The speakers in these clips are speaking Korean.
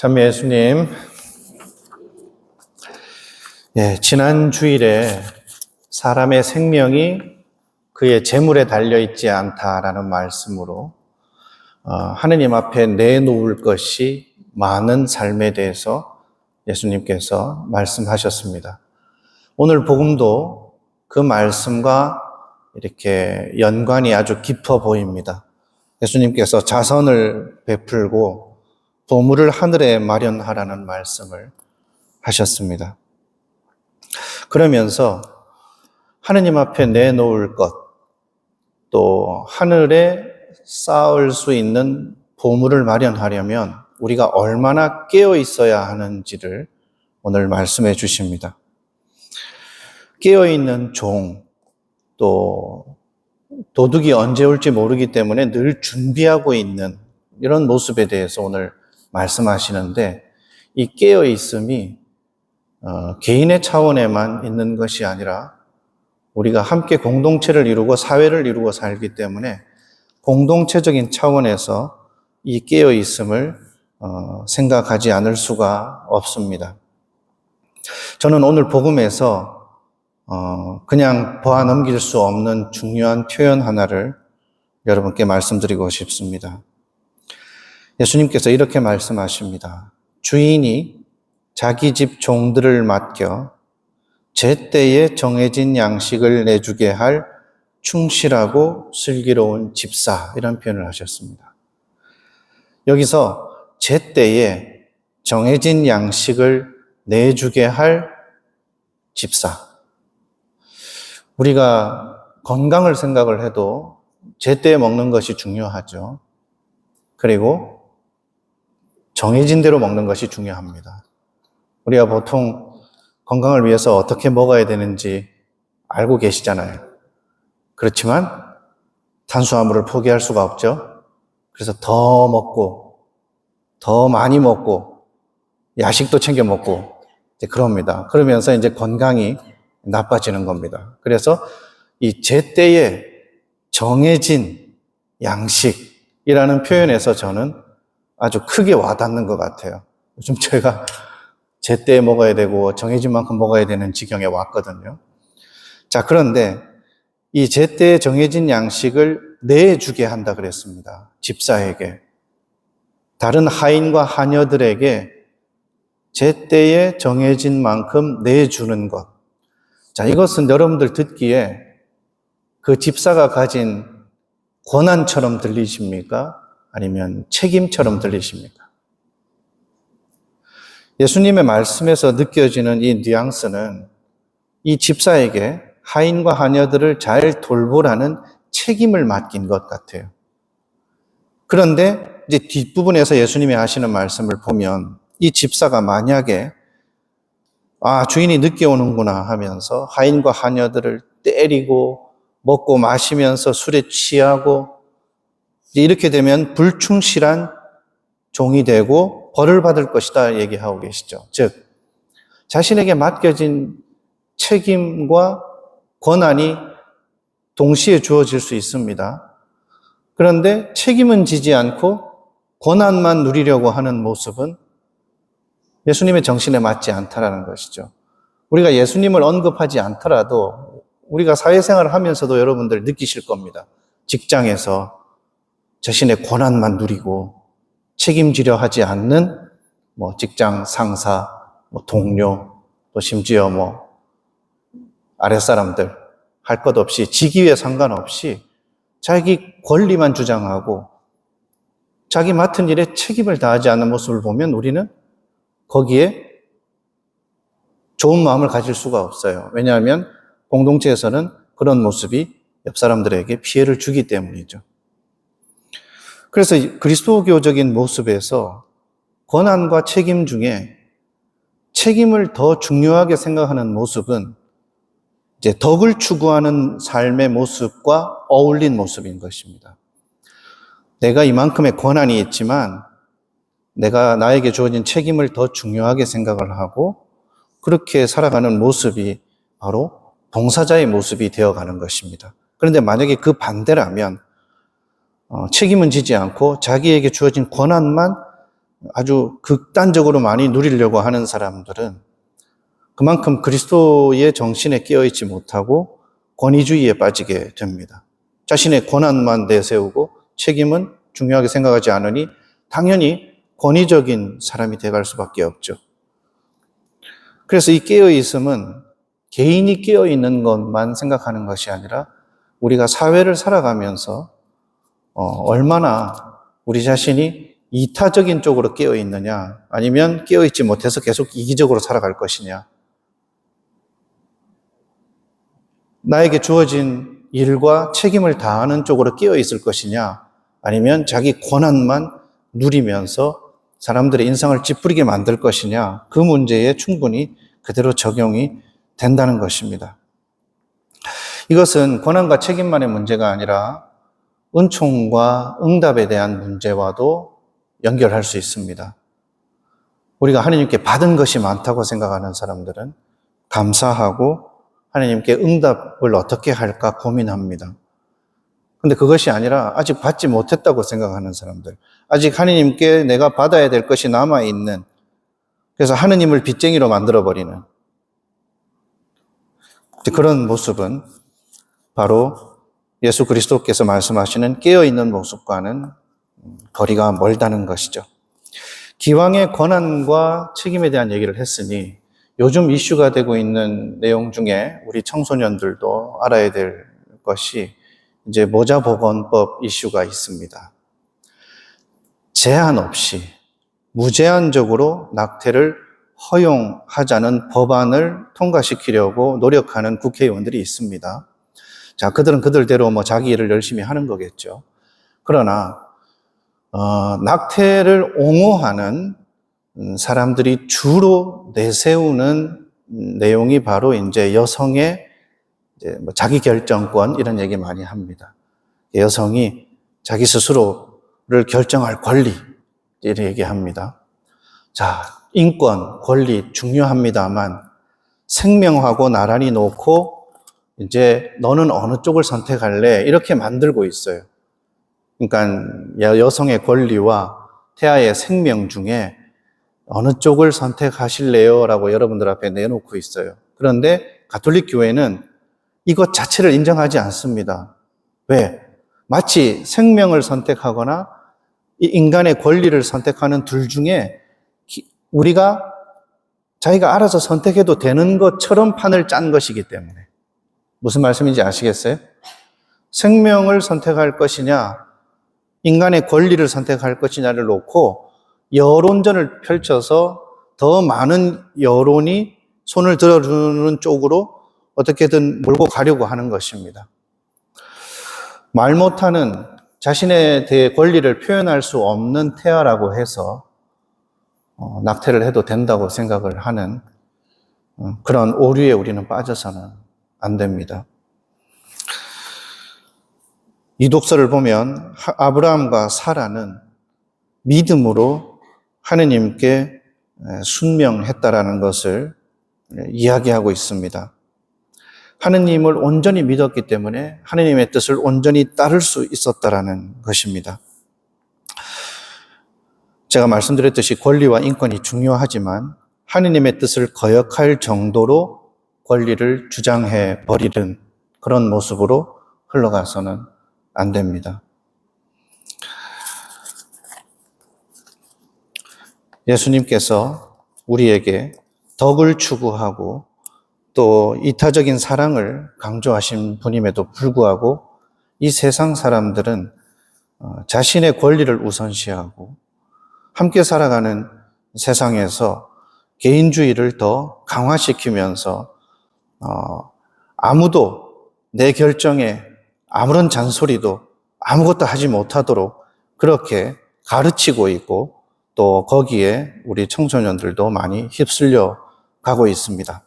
참미 예수님, 예, 지난 주일에 사람의 생명이 그의 재물에 달려 있지 않다라는 말씀으로 어, 하느님 앞에 내놓을 것이 많은 삶에 대해서 예수님께서 말씀하셨습니다. 오늘 복음도 그 말씀과 이렇게 연관이 아주 깊어 보입니다. 예수님께서 자선을 베풀고 보물을 하늘에 마련하라는 말씀을 하셨습니다. 그러면서 하느님 앞에 내놓을 것, 또 하늘에 쌓을 수 있는 보물을 마련하려면 우리가 얼마나 깨어 있어야 하는지를 오늘 말씀해 주십니다. 깨어 있는 종, 또 도둑이 언제 올지 모르기 때문에 늘 준비하고 있는 이런 모습에 대해서 오늘 말씀하시는데 이 깨어 있음이 어, 개인의 차원에만 있는 것이 아니라 우리가 함께 공동체를 이루고 사회를 이루고 살기 때문에 공동체적인 차원에서 이 깨어 있음을 어, 생각하지 않을 수가 없습니다. 저는 오늘 복음에서 어, 그냥 보아 넘길 수 없는 중요한 표현 하나를 여러분께 말씀드리고 싶습니다. 예수님께서 이렇게 말씀하십니다. 주인이 자기 집 종들을 맡겨 제때에 정해진 양식을 내주게 할 충실하고 슬기로운 집사 이런 표현을 하셨습니다. 여기서 제때에 정해진 양식을 내주게 할 집사. 우리가 건강을 생각을 해도 제때에 먹는 것이 중요하죠. 그리고 정해진 대로 먹는 것이 중요합니다. 우리가 보통 건강을 위해서 어떻게 먹어야 되는지 알고 계시잖아요. 그렇지만 탄수화물을 포기할 수가 없죠. 그래서 더 먹고, 더 많이 먹고, 야식도 챙겨 먹고, 이제 그럽니다. 그러면서 이제 건강이 나빠지는 겁니다. 그래서 이 제때에 정해진 양식이라는 표현에서 저는 아주 크게 와닿는 것 같아요. 요즘 제가 제 때에 먹어야 되고 정해진 만큼 먹어야 되는 지경에 왔거든요. 자, 그런데 이 제 때에 정해진 양식을 내주게 한다 그랬습니다. 집사에게. 다른 하인과 하녀들에게 제 때에 정해진 만큼 내주는 것. 자, 이것은 여러분들 듣기에 그 집사가 가진 권한처럼 들리십니까? 아니면 책임처럼 들리십니까? 예수님의 말씀에서 느껴지는 이 뉘앙스는 이 집사에게 하인과 하녀들을 잘 돌보라는 책임을 맡긴 것 같아요. 그런데 이제 뒷부분에서 예수님이 하시는 말씀을 보면 이 집사가 만약에 아, 주인이 늦게 오는구나 하면서 하인과 하녀들을 때리고 먹고 마시면서 술에 취하고 이렇게 되면 불충실한 종이 되고 벌을 받을 것이다 얘기하고 계시죠. 즉, 자신에게 맡겨진 책임과 권한이 동시에 주어질 수 있습니다. 그런데 책임은 지지 않고 권한만 누리려고 하는 모습은 예수님의 정신에 맞지 않다라는 것이죠. 우리가 예수님을 언급하지 않더라도 우리가 사회생활을 하면서도 여러분들 느끼실 겁니다. 직장에서 자신의 권한만 누리고 책임지려 하지 않는 뭐 직장 상사, 뭐 동료, 또 심지어 뭐 아랫사람들 할 것 없이 직위에 상관없이 자기 권리만 주장하고 자기 맡은 일에 책임을 다하지 않는 모습을 보면 우리는 거기에 좋은 마음을 가질 수가 없어요. 왜냐하면 공동체에서는 그런 모습이 옆 사람들에게 피해를 주기 때문이죠. 그래서 그리스도교적인 모습에서 권한과 책임 중에 책임을 더 중요하게 생각하는 모습은 이제 덕을 추구하는 삶의 모습과 어울린 모습인 것입니다. 내가 이만큼의 권한이 있지만 내가 나에게 주어진 책임을 더 중요하게 생각을 하고 그렇게 살아가는 모습이 바로 봉사자의 모습이 되어가는 것입니다. 그런데 만약에 그 반대라면 어, 책임은 지지 않고 자기에게 주어진 권한만 아주 극단적으로 많이 누리려고 하는 사람들은 그만큼 그리스도의 정신에 깨어있지 못하고 권위주의에 빠지게 됩니다. 자신의 권한만 내세우고 책임은 중요하게 생각하지 않으니 당연히 권위적인 사람이 돼갈 수밖에 없죠. 그래서 이 깨어있음은 개인이 깨어있는 것만 생각하는 것이 아니라 우리가 사회를 살아가면서 어, 얼마나 우리 자신이 이타적인 쪽으로 깨어있느냐 아니면 깨어있지 못해서 계속 이기적으로 살아갈 것이냐 나에게 주어진 일과 책임을 다하는 쪽으로 깨어 있을 것이냐, 아니면 자기 권한만 누리면서 사람들의 인상을 찌푸리게 만들 것이냐, 그 문제에 충분히 그대로 적용이 된다는 것입니다. 이것은 권한과 책임만의 문제가 아니라 은총과 응답에 대한 문제와도 연결할 수 있습니다. 우리가 하나님께 받은 것이 많다고 생각하는 사람들은 감사하고 하나님께 응답을 어떻게 할까 고민합니다. 근데 그것이 아니라 아직 받지 못했다고 생각하는 사람들, 아직 하나님께 내가 받아야 될 것이 남아있는, 그래서 하나님을 빚쟁이로 만들어버리는 그런 모습은 바로 예수 그리스도께서 말씀하시는 깨어있는 모습과는 거리가 멀다는 것이죠. 기왕의 권한과 책임에 대한 얘기를 했으니 요즘 이슈가 되고 있는 내용 중에 우리 청소년들도 알아야 될 것이 이제 모자보건법 이슈가 있습니다. 제한 없이 무제한적으로 낙태를 허용하자는 법안을 통과시키려고 노력하는 국회의원들이 있습니다. 자, 그들은 그들대로 뭐 자기 일을 열심히 하는 거겠죠. 그러나, 어, 낙태를 옹호하는 음, 사람들이 주로 내세우는 내용이 바로 이제 여성의 이제 뭐 자기 결정권 이런 얘기 많이 합니다. 여성이 자기 스스로를 결정할 권리 이렇게 얘기 합니다. 자, 인권, 권리 중요합니다만 생명하고 나란히 놓고 이제 너는 어느 쪽을 선택할래 이렇게 만들고 있어요. 그러니까 여성의 권리와 태아의 생명 중에 어느 쪽을 선택하실래요? 라고 여러분들 앞에 내놓고 있어요. 그런데 가톨릭 교회는 이것 자체를 인정하지 않습니다. 왜? 마치 생명을 선택하거나 인간의 권리를 선택하는 둘 중에 우리가 자기가 알아서 선택해도 되는 것처럼 판을 짠 것이기 때문에. 무슨 말씀인지 아시겠어요? 생명을 선택할 것이냐, 인간의 권리를 선택할 것이냐를 놓고 여론전을 펼쳐서 더 많은 여론이 손을 들어주는 쪽으로 어떻게든 몰고 가려고 하는 것입니다. 말 못하는 자신에 대해 권리를 표현할 수 없는 태아라고 해서 어, 낙태를 해도 된다고 생각을 하는 어, 그런 오류에 우리는 빠져서는 안 됩니다. 이 독서를 보면 아브라함과 사라는 믿음으로 하느님께 순명했다라는 것을 이야기하고 있습니다. 하느님을 온전히 믿었기 때문에 하느님의 뜻을 온전히 따를 수 있었다라는 것입니다. 제가 말씀드렸듯이 권리와 인권이 중요하지만 하느님의 뜻을 거역할 정도로 권리를 주장해 버리는 그런 모습으로 흘러가서는 안 됩니다. 예수님께서 우리에게 덕을 추구하고 또 이타적인 사랑을 강조하신 분임에도 불구하고 이 세상 사람들은 어, 자신의 권리를 우선시하고 함께 살아가는 세상에서 개인주의를 더 강화시키면서 어, 아무도 내 결정에 아무런 잔소리도 아무것도 하지 못하도록 그렇게 가르치고 있고 또 거기에 우리 청소년들도 많이 휩쓸려 가고 있습니다.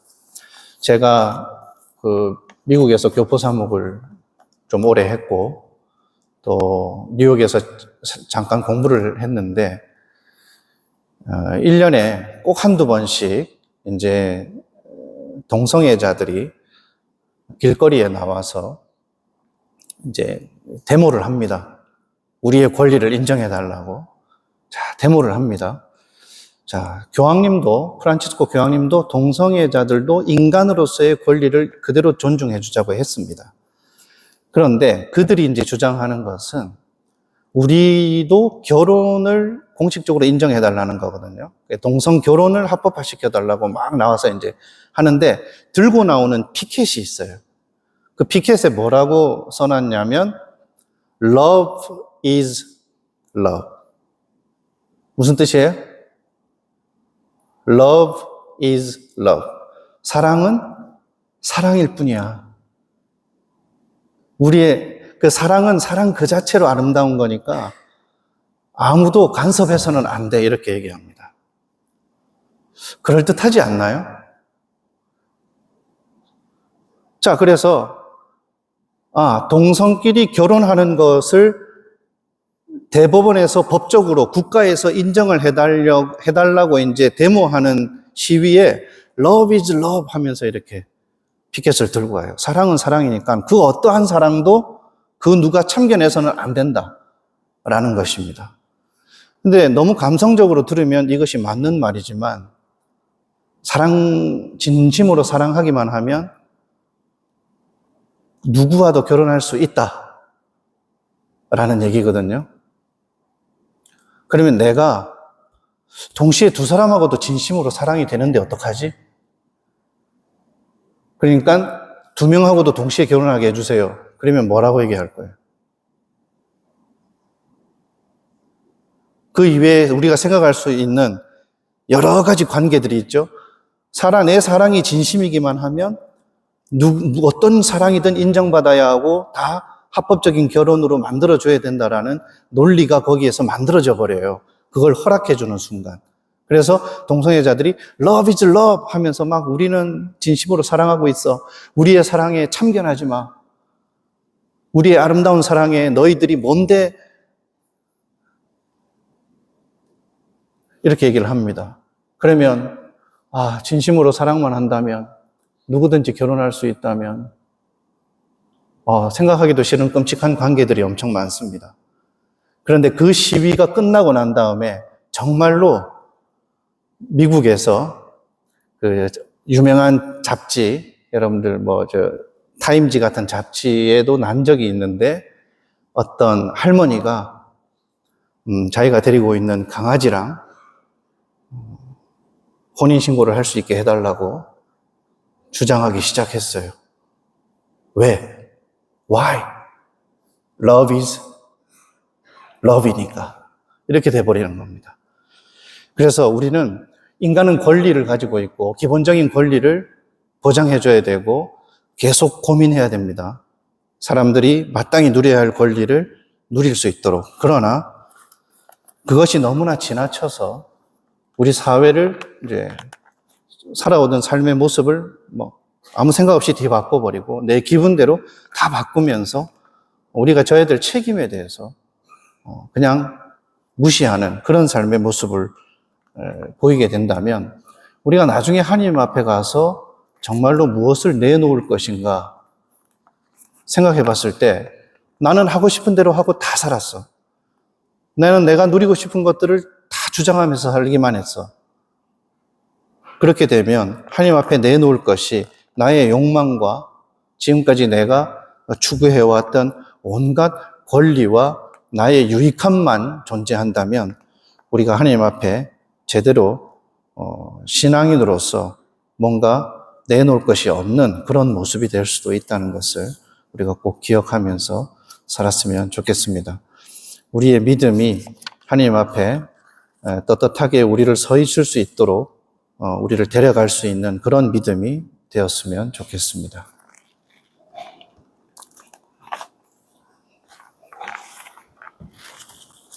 제가 그 미국에서 교포 사목을 좀 오래 했고 또 뉴욕에서 잠깐 공부를 했는데 1년에 어, 꼭 한두 번씩 이제 동성애자들이 길거리에 나와서 이제 데모를 합니다. 우리의 권리를 인정해 달라고. 자, 데모를 합니다. 자, 교황님도, 프란치스코 교황님도 동성애자들도 인간으로서의 권리를 그대로 존중해 주자고 했습니다. 그런데 그들이 이제 주장하는 것은 우리도 결혼을 공식적으로 인정해 달라는 거거든요. 동성 결혼을 합법화 시켜 달라고 막 나와서 이제 하는데 들고 나오는 피켓이 있어요. 그 피켓에 뭐라고 써놨냐면 love is love. 무슨 뜻이에요? love is love. 사랑은 사랑일 뿐이야. 우리의 그 사랑은 사랑 그 자체로 아름다운 거니까 아무도 간섭해서는 안 돼. 이렇게 얘기합니다. 그럴듯하지 않나요? 자, 그래서, 아, 동성끼리 결혼하는 것을 대법원에서 법적으로 국가에서 인정을 해달려, 해달라고 이제 데모하는 시위에 love is love 하면서 이렇게 피켓을 들고 가요. 사랑은 사랑이니까 그 어떠한 사랑도 그 누가 참견해서는 안 된다. 라는 것입니다. 근데 너무 감성적으로 들으면 이것이 맞는 말이지만 사랑, 진심으로 사랑하기만 하면 누구와도 결혼할 수 있다. 라는 얘기거든요. 그러면 내가 동시에 두 사람하고도 진심으로 사랑이 되는데 어떡하지? 그러니까 두 명하고도 동시에 결혼하게 해주세요. 그러면 뭐라고 얘기할 거예요? 그 이외에 우리가 생각할 수 있는 여러 가지 관계들이 있죠. 사랑, 내 사랑이 진심이기만 하면 누, 어떤 사랑이든 인정받아야 하고 다 합법적인 결혼으로 만들어줘야 된다라는 논리가 거기에서 만들어져 버려요. 그걸 허락해주는 순간. 그래서 동성애자들이 love is love 하면서 막 우리는 진심으로 사랑하고 있어. 우리의 사랑에 참견하지 마. 우리의 아름다운 사랑에 너희들이 뭔데 이렇게 얘기를 합니다. 그러면 아 진심으로 사랑만 한다면 누구든지 결혼할 수 있다면 어, 생각하기도 싫은 끔찍한 관계들이 엄청 많습니다. 그런데 그 시위가 끝나고 난 다음에 정말로 미국에서 그 유명한 잡지 여러분들 뭐 저 타임지 같은 잡지에도 난 적이 있는데 어떤 할머니가 음, 자기가 데리고 있는 강아지랑 혼인 신고를 할 수 있게 해달라고 주장하기 시작했어요. 왜? Why? Love is love이니까. 이렇게 돼버리는 겁니다. 그래서 우리는 인간은 권리를 가지고 있고 기본적인 권리를 보장해줘야 되고 계속 고민해야 됩니다. 사람들이 마땅히 누려야 할 권리를 누릴 수 있도록. 그러나 그것이 너무나 지나쳐서 우리 사회를 이제 살아오던 삶의 모습을 뭐 아무 생각 없이 뒤바꿔 버리고 내 기분대로 다 바꾸면서 우리가 져야 될 책임에 대해서 어, 그냥 무시하는 그런 삶의 모습을 보이게 된다면 우리가 나중에 하나님 앞에 가서 정말로 무엇을 내놓을 것인가 생각해 봤을 때 나는 하고 싶은 대로 하고 다 살았어. 나는 내가 누리고 싶은 것들을 다 주장하면서 살기만 했어. 그렇게 되면 하나님 앞에 내놓을 것이 나의 욕망과 지금까지 내가 추구해왔던 온갖 권리와 나의 유익함만 존재한다면 우리가 하나님 앞에 제대로 어, 신앙인으로서 뭔가 내놓을 것이 없는 그런 모습이 될 수도 있다는 것을 우리가 꼭 기억하면서 살았으면 좋겠습니다. 우리의 믿음이 하나님 앞에 떳떳하게 우리를 서 있을 수 있도록 어, 우리를 데려갈 수 있는 그런 믿음이 되었으면 좋겠습니다.